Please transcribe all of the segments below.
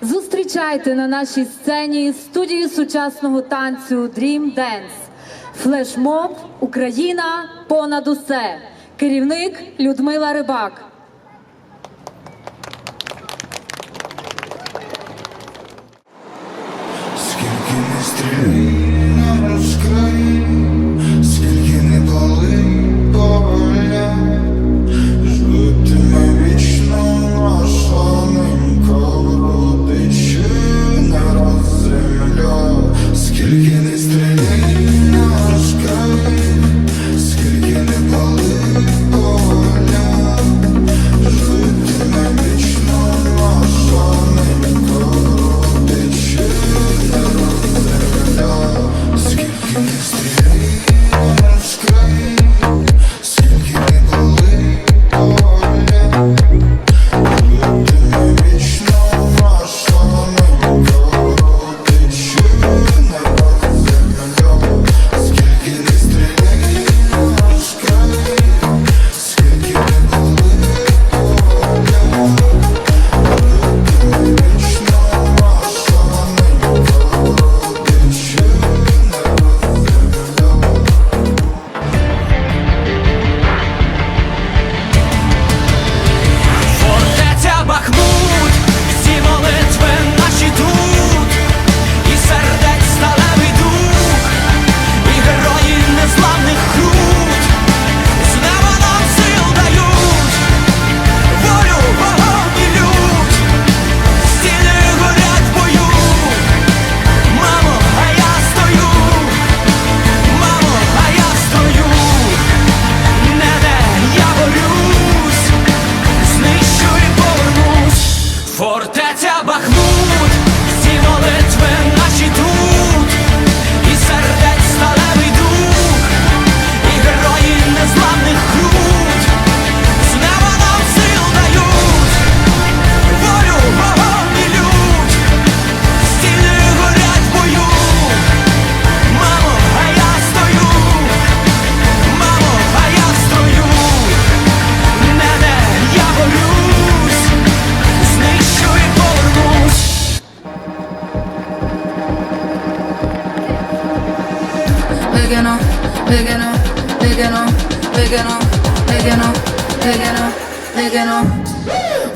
Зустрічайте на нашій сцені студію сучасного танцю Dream Dance. Флешмоб Україна понад усе. Керівник Людмила Рибак. Скільки не стріляй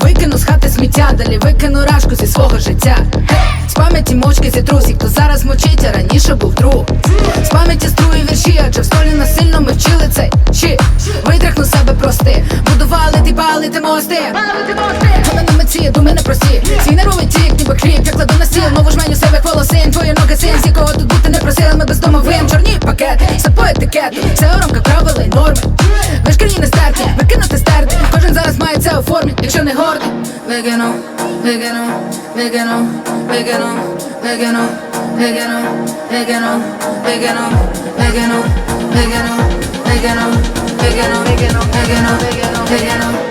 Викину, з хати сміття, далі викину рашку зі свого життя. З пам'яті мовчки зітрусі, хто зараз мовчить, а раніше був друг. З пам'яті струю вірші, адже в школі насильно ми вчили цей щит. Витряхну себе прости, будували ти палити мости. Вони митці, думи непрості. Свій етикету, все у рамках правил і норми. Ви ж країни старті, викинути старти. кожен зараз має це у формі, якщо не гордий. Викину, викину, викину, викину, викину, викину, викину, викину, викину, викину, викину, викину, викину, викину, викину, викину.